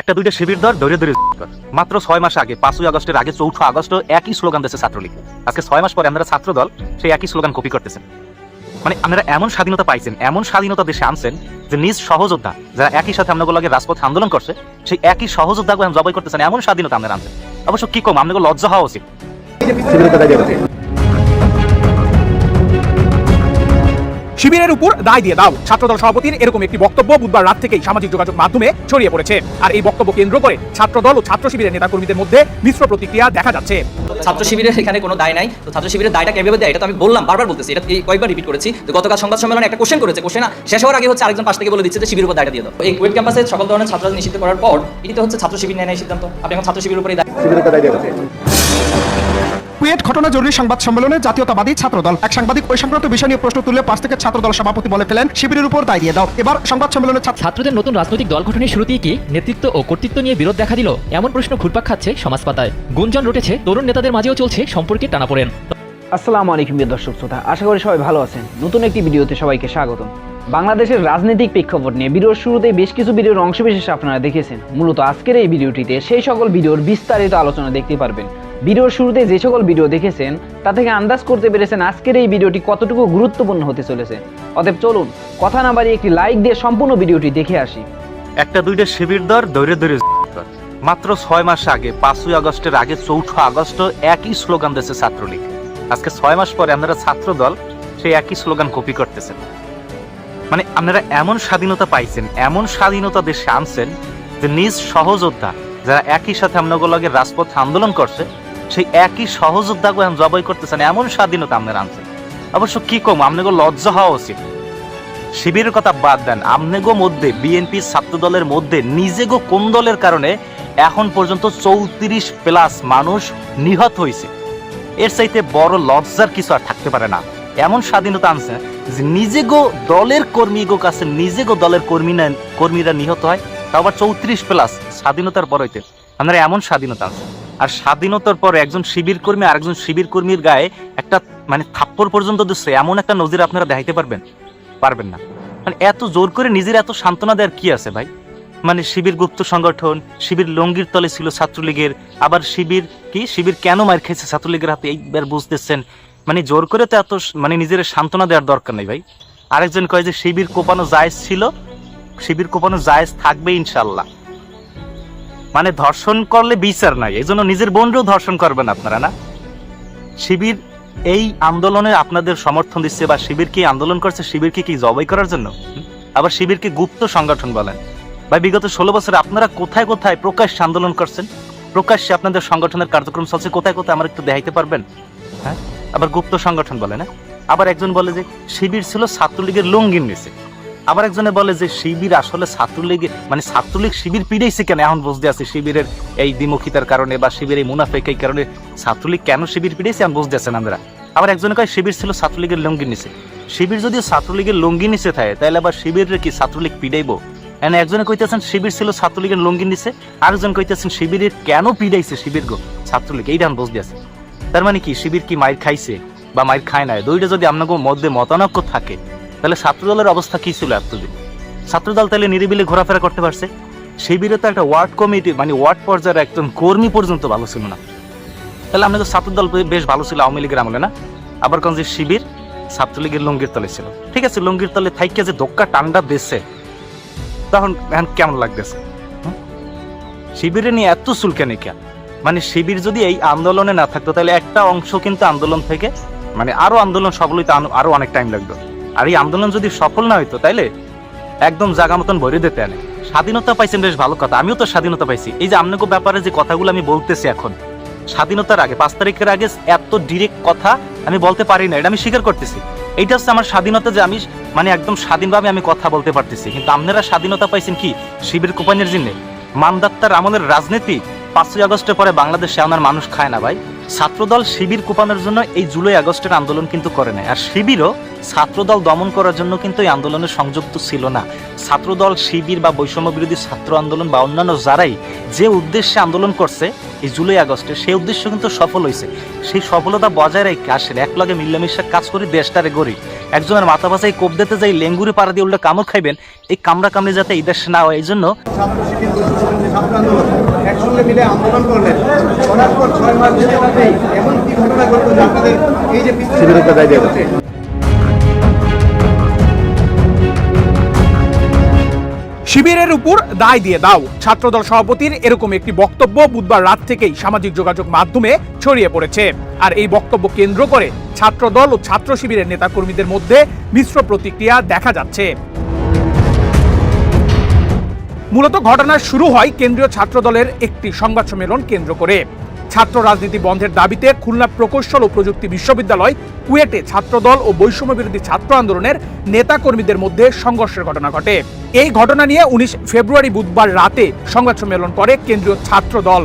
একটা দুইটা শিবির দর দৌড়ে দৌড়ে কর। মাত্র ছয় মাস আগে, পাঁচই আগস্টের আগে চৌঠা আগস্ট একই স্লোগান দিয়েছে ছাত্রলীগ আজকে ছয় মাস পরে আমরা ছাত্র দল, সেই একই স্লোগান কপি করতেছেন। মানে আপনারা এমন স্বাধীনতা পাইছেন, এমন স্বাধীনতা দেশে আনছেন যে নিজ সহযোদ্ধা, যারা একই সাথে আপনাদের লগে রাজপথে আন্দোলন করছে, সেই একই সহযোদ্ধা জবাই করতেছেন, এমন স্বাধীনতা আপনারা আনছেন। অবশ্য কি কম, আপনাদের লজ্জা হওয়া উচিত। শিবিরের উপর দায় দিয়ে দাও। ছাত্রদল সভাপতির এরকম একটি বক্তব্য বুধবার রাত থেকেই সামাজিক যোগাযোগ মাধ্যমে ছড়িয়ে পড়েছে। আর এই বক্তব্য কেন্দ্র করে ছাত্রদল ও ছাত্র শিবিরের নেতাকর্মীদের মধ্যে মিশ্র প্রতিক্রিয়া দেখা যাচ্ছে। ছাত্র শিবিরের এখানে কোনো দায় নাই। তো ছাত্র শিবিরের দায়টা কীভাবে দেয়? এটা তো আমি বললাম বারবার বলতেছি। এটা এই কয়েকবার রিপিট করেছি। তো গতকাল সংবাদ সম্মেলনে একটা কোশ্চেন করেছে। কোশ্চেন শেষ হওয়ার আগে হচ্ছে আরেকজন পাশ থেকে বলে দিচ্ছে যে শিবিরের উপর দায়টা দিয়ে দাও। এই কুয়েট ক্যাম্পাসে সকল ধরনের ছাত্র নিষিদ্ধ করার পর এটি তো হচ্ছে ছাত্র শিবির নেয় সিদ্ধান্ত। আপনি এখন ছাত্র শিবিরের উপরে দায় কুয়েট ঘটনা জরুরি সংবাদ সম্মেলনে জাতীয়তাবাদী ছাত্রদল। এক সাংবাদিক ওই সংক্রান্ত বিষয় নিয়ে প্রশ্ন তুলে পাশ থেকে ছাত্রদল সভাপতি বলে ফেলেন শিবিরের উপর দায় দিয়ে দাও। এবার সংবাদ সম্মেলনে ছাত্রদের নতুন রাজনৈতিক দল গঠনের শুরুতেই কি নেতৃত্ব ও কর্তৃত্ব নিয়ে বিরোধ দেখা দিল? এমন প্রশ্ন ঘুরপাক খাচ্ছে সমাজ পাতায় গুঞ্জন রটেছে তরুণ নেতাদের মাঝেও চলছে সম্পর্কে টানাপোড়েন। আসসালামু আলাইকুম প্রিয় দর্শক শ্রোতা আশা করি সবাই ভালো আছেন। নতুন একটি ভিডিওতে সবাইকে স্বাগতম। বাংলাদেশের রাজনৈতিক প্রেক্ষাপট নিয়ে ভিডিওর শুরুতে বেশ কিছু ভিডিওর অংশবিশেষ আপনারা দেখেছেন। মূলত আজকের এই ভিডিওটিতে সেই সকল ভিডিওর বিস্তারিত আলোচনা দেখতে পারবেন। ভিডিওর শুরুতে যে সকল ভিডিও দেখেছেন, তা থেকে আন্দাজ করতে পেরেছেন আজকের এই ভিডিওটি কতটুকু গুরুত্বপূর্ণ হতে চলেছে। অতএব চলুন, কথা না বাড়িয়ে একটি লাইক দিয়ে সম্পূর্ণ ভিডিওটি দেখে আসি। একটা দুইটা শিবির দর দৌড়ে দৌড়ে মাত্র ছয় মাস আগে, পাঁচই আগস্টের আগে চৌঠা আগস্ট একই স্লোগান দিয়েছে ছাত্রলীগ। আজকে ছয় মাস পরে আপনারা ছাত্র দল সেই একই স্লোগান কপি করতেছেন। মানে আপনারা এমন স্বাধীনতা পাইছেন, এমন স্বাধীনতা দেশে আনছেন যে নিজ সহযোদ্ধা যারা একই সাথে আপনাদের রাজপথে আন্দোলন করছে সেই একই সহযোদ্ধাকে এখন জবাই করতেছেন এমন স্বাধীনতা আপনারা আনছেন। অবশ্য কি কম আপনাদের লজ্জা হওয়া উচিত। শিবিরের কথা বাদ দেন আমনেগো মধ্যে, বিএনপি ছাত্র দলের মধ্যে নিজেগো কোন দলের কারণে এখন পর্যন্ত চৌত্রিশ প্লাস মানুষ নিহত হয়েছে। এর চাইতে বড় লজ্জার কিছু আর থাকতে পারে না। এমন স্বাধীনতা আনছে যে নিজেগো দলের কর্মীগো কাছে নিজেগো দলের কর্মীরা কর্মীরা নিহত হয়, তাও আবার চৌত্রিশ প্লাস স্বাধীনতার পর হইতে। আপনারা এমন স্বাধীনতা আছে আর স্বাধীনতার পর একজন শিবির কর্মী আর একজন শিবির কর্মীর গায়ে একটা মানে থাপ্পড় পর্যন্ত দিচ্ছে, এমন একটা নজির আপনারা দেখাইতে পারবেন পারবেন না। মানে এত জোর করে নিজের এত সান্ত্বনা দেওয়ার কি আছে ভাই? মানে শিবির গুপ্ত সংগঠন, শিবির লঙ্গির তলে ছিল ছাত্রলীগের, আবার শিবির কি? শিবির কেন মার খেয়েছে ছাত্রলীগের হাতে? এইবার বুঝতেছেন। মানে জোর করে তো এত মানে নিজের সান্ত্বনা দেওয়ার দরকার নেই ভাই। আরেকজন কয় যে, শিবির কোপানো জায়েজ ছিল, শিবির কোপানো জায়েজ থাকবে ইনশাল্লাহ মানে ধর্ষণ করলে বিচার নাই এই জন্য নিজের বোনকেও ধর্ষণ করবেন আপনারা, না? শিবির এই আন্দোলনে আপনাদের সমর্থন দিচ্ছে বা শিবির কি আন্দোলন করছে শিবিরকে কি জবাই করার জন্য? আবার শিবিরকে গুপ্ত সংগঠন বলেন? বা বিগত ষোলো বছরে আপনারা কোথায় কোথায় প্রকাশ্যে আন্দোলন করছেন? প্রকাশ্যে আপনাদের সংগঠনের কার্যক্রম চলছে, কোথায় কোথায় আমার একটু দেখাইতে পারবেন? হ্যাঁ? আবার গুপ্ত সংগঠন বলে, না? আবার একজন বলে যে, শিবির ছিল ছাত্রলীগের লঙ্গির নিচে। আবার একজনে বলে যে শিবির আসলে ছাত্রলীগের মানে ছাত্রলীগ শিবির পিড়াইছে কেন? এখন বুঝতে আছে শিবিরের এই দ্বিমুখিতার কারণে বা শিবির এই মুনাফেক এই কারণে ছাত্রলীগ কেন শিবির পিড়াইছে এখন বুঝতে আছেন আমরা আবার একজনে কয়, শিবির ছিল ছাত্রলীগের লঙ্গির নিচে। শিবির যদি ছাত্রলীগের লঙ্গি নিচে থাকে তাহলে আবার শিবিরের কি ছাত্রলীগ পিড়াইবো? এনে একজনে কইতেছেন, শিবির ছিল ছাত্রলীগের লঙ্গির নিচে। আরেকজন কইতেছেন, শিবিরের কেন পিড়াইছে শিবির গো? ছাত্রলীগ, এইটা বুঝতে আছে তার মানে কি, শিবির কি মাইর খাইছে বা মাইর খায় না দুইটা যদি আপনাকে মধ্যে মতানক্য থাকে তাহলে ছাত্রদলের অবস্থা কি ছিল এতদিন? ছাত্রদল তাহলে নিরিবিলি ঘোরাফেরা করতে পারছে? শিবিরে তো একটা ওয়ার্ড কমিটি মানে ওয়ার্ড পর্যায়ের একজন কর্মী পর্যন্ত ভালো ছিল না। তাহলে আপনাদের ছাত্রদল বেশ ভালো ছিল আওয়ামী লীগের আমলে, না? আবার কোন যে শিবির ছাত্রলীগের লঙ্গির তলে ছিল। ঠিক আছে, লঙ্গির তলে থাইকে যে দোক্কা টান্ডা দেশে, তখন এখন কেমন লাগতেছে? শিবিরে নিয়ে এত চুলকানি কেন মানে শিবির যদি এই আন্দোলনে না থাকতো, তাহলে একটা অংশ কিন্তু আন্দোলন থেকে মানে আরও আন্দোলন সফল হইতে আনো- আরও অনেক টাইম লাগতো। আর এই আন্দোলন যদি সফল না হইতো, তাইলে? একদম জাগা মতন ভরে দিতে আনে। স্বাধীনতা পাইছেন বেশ ভালো কথা, আমিও তো স্বাধীনতা পাইছি। এই যে আপনাকে ব্যাপারে যে কথাগুলো আমি বলতেছি এখন, স্বাধীনতার আগে, পাঁচ তারিখের আগে এত ডিরেক্ট কথা আমি বলতে পারি না, এটা আমি স্বীকার করতেছি। এইটা হচ্ছে আমার স্বাধীনতা যে আমি মানে একদম স্বাধীনভাবে আমি কথা বলতে পারতেছি। কিন্তু আপনারা স্বাধীনতা পাইছেন কি? শিবির কোপানের জন্য। মানদাত্তার আমলের রাজনীতি পাঁচই আগস্টের পরে বাংলাদেশে আমার মানুষ খায় না ভাই। ছাত্রদল শিবির কোপানোর জন্য এই জুলাই আগস্টের আন্দোলন কিন্তু করে নাই। আর শিবিরও ছাত্রদল দমন করার জন্য কিন্তু এই আন্দোলনে সংযুক্ত ছিল না। ছাত্রদল শিবির বা বৈষম্য বিরোধী ছাত্র আন্দোলন বা অন্যান্য যারাই যে উদ্দেশ্যে আন্দোলন করছে এই জুলাই আগস্টে সেই উদ্দেশ্য কিন্তু সফল হয়েছে। সেই সফলতা বজায় রেখে আসলে এক লগে মিল্লামিশা কাজ করি দেশটারে গড়ি। একজনের মাথা পাশাই কোপ দিতে যাই লেঙ্গুরে পাড়া দিয়ে উল্টা কামড় খাইবেন এই কামড়া কামড়ি যাতে এই দেশে না হয় এই জন্য একসঙ্গে মিলে আন্দোলন করলেন। করার পর ছয় মাস যেতে এমন কি ঘটনা ঘটলো আপনাদের এই যে শিবিরের উপর দায় দিয়ে দাও। ছাত্রদল সভাপতির এরকম একটি বক্তব্য বুধবার রাত থেকেই সামাজিক যোগাযোগ মাধ্যমে ছড়িয়ে পড়েছে। আর এই বক্তব্য কেন্দ্র করে ছাত্রদল ও ছাত্র শিবিরের নেতাকর্মীদের মধ্যে মিশ্র প্রতিক্রিয়া দেখা যাচ্ছে। মূলত ঘটনা শুরু হয় কেন্দ্রীয় ছাত্রদলের একটি সংবাদ সম্মেলন কেন্দ্র করে। ছাত্র রাজনীতি বন্ধের দাবিতে খুলনা প্রকৌশল ও প্রযুক্তি বিশ্ববিদ্যালয় কুয়েটে ছাত্রদল ও বৈষম্য বিরোধী ছাত্র আন্দোলনের নেতা কর্মীদের মধ্যে সংঘর্ষের ঘটনা ঘটে। এই ঘটনা নিয়ে উনিশ ফেব্রুয়ারি বুধবার রাতে সংবাদ সম্মেলন করে কেন্দ্রীয় ছাত্র দল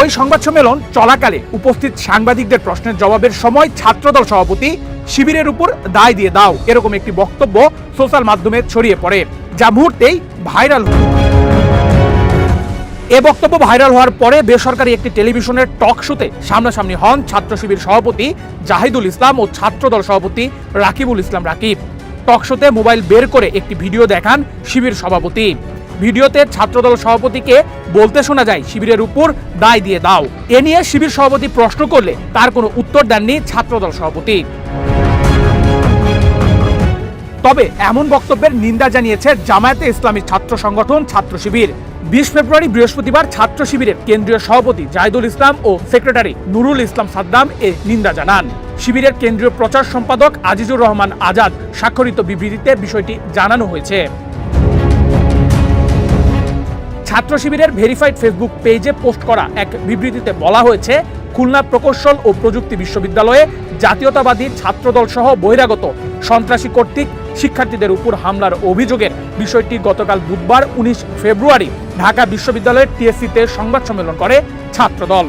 ওই সংবাদ সম্মেলন চলাকালে উপস্থিত সাংবাদিকদের প্রশ্নের জবাবের সময় ছাত্রদল সভাপতি শিবিরের উপর দায় দিয়ে দাও, এরকম একটি বক্তব্য সোশ্যাল মাধ্যমে ছড়িয়ে পড়ে, যা মুহূর্তেই ভাইরাল এ বক্তব্য ভাইরাল হওয়ার পরে বেসরকারি একটি টেলিভিশনের টক শোতে সামনাসামনি হন ছাত্র শিবির সভাপতি জাহিদুল ইসলাম ও ছাত্রদল সভাপতি রাকিবুল ইসলাম রাকিব। টক শোতে মোবাইল বের করে একটি ভিডিও দেখান শিবির সভাপতি। ভিডিওতে ছাত্রদল সভাপতিকে বলতে শোনা যায়, শিবিরের উপর দায় দিয়ে দাও। এ নিয়ে শিবির সভাপতি প্রশ্ন করলে তার কোনো উত্তর দেননি ছাত্রদল সভাপতি। তবে এমন বক্তব্যের নিন্দা জানিয়েছে জামায়াতে ইসলামী ছাত্র সংগঠন ছাত্র শিবির। বিশ ফেব্রুয়ারি বৃহস্পতিবার ছাত্র শিবিরের কেন্দ্রীয় সভাপতি জাহিদুল ইসলাম ও সেক্রেটারি নুরুল ইসলাম সাদ্দাম এ নিন্দা জানান। শিবিরের কেন্দ্রীয় প্রচার সম্পাদক আজিজুর রহমান আজাদ স্বাক্ষরিত বিবৃতিতে বিষয়টি জানানো হয়েছে। ছাত্র শিবিরের ভেরিফাইড ফেসবুক পেজে পোস্ট করা এক বিবৃতিতে বলা হয়েছে, খুলনা প্রকৌশল ও প্রযুক্তি বিশ্ববিদ্যালয়ে জাতীয়তাবাদী ছাত্রদল সহ বহিরাগত সন্ত্রাসী কর্তৃক শিক্ষার্থীদের উপর হামলার অভিযোগের বিষয়টি গতকাল বুধবার উনিশ ফেব্রুয়ারি ঢাকা বিশ্ববিদ্যালয়ের টিএসসিতে সংবাদ সম্মেলন করে ছাত্রদল।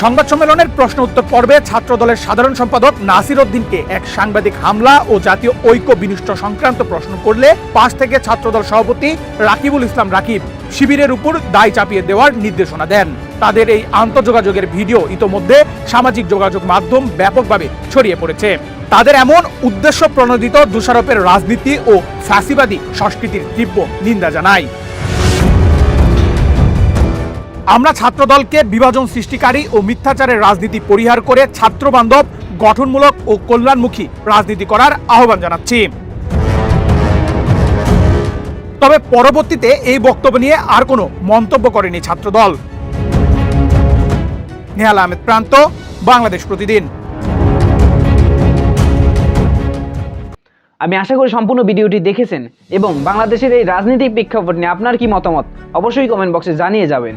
সংবাদ সম্মেলনের প্রশ্ন উত্তর পর্বে ছাত্র দলের সাধারণ সম্পাদক নাসির উদ্দিনকে এক সাংবাদিক হামলা ও জাতীয় ঐক্য বিনিষ্ট সংক্রান্ত প্রশ্ন করলে পাশ থেকে ছাত্রদল সভাপতি রাকিবুল ইসলাম রাকিব শিবিরের উপর দায় চাপিয়ে দেওয়ার নির্দেশনা দেন। তাদের এই আন্তঃযোগাযোগের ভিডিও ইতোমধ্যে সামাজিক যোগাযোগ মাধ্যম ব্যাপকভাবে ছড়িয়ে পড়েছে। তাদের এমন উদ্দেশ্য প্রণোদিত দোষারোপের রাজনীতি ও ফ্যাসিবাদী সংস্কৃতির তীব্র নিন্দা জানায়। আমরা ছাত্রদলকে বিভাজন সৃষ্টিকারী ও মিথ্যাচারের রাজনীতি পরিহার করে ছাত্র বান্ধব গঠনমূলক ও কল্যাণমুখী রাজনীতি করার আহ্বান জানাচ্ছি। তবে পরবর্তীতে এই বক্তব্য নিয়ে আর কোনো মন্তব্য করেনি ছাত্রদল। নেহাল আহমেদ প্রান্ত, বাংলাদেশ প্রতিদিন। আমি আশা করি সম্পূর্ণ ভিডিওটি দেখেছেন এবং বাংলাদেশের এই রাজনৈতিক প্রেক্ষাপট নিয়ে আপনার কি মতামত? অবশ্যই কমেন্ট বক্সে জানিয়ে যাবেন।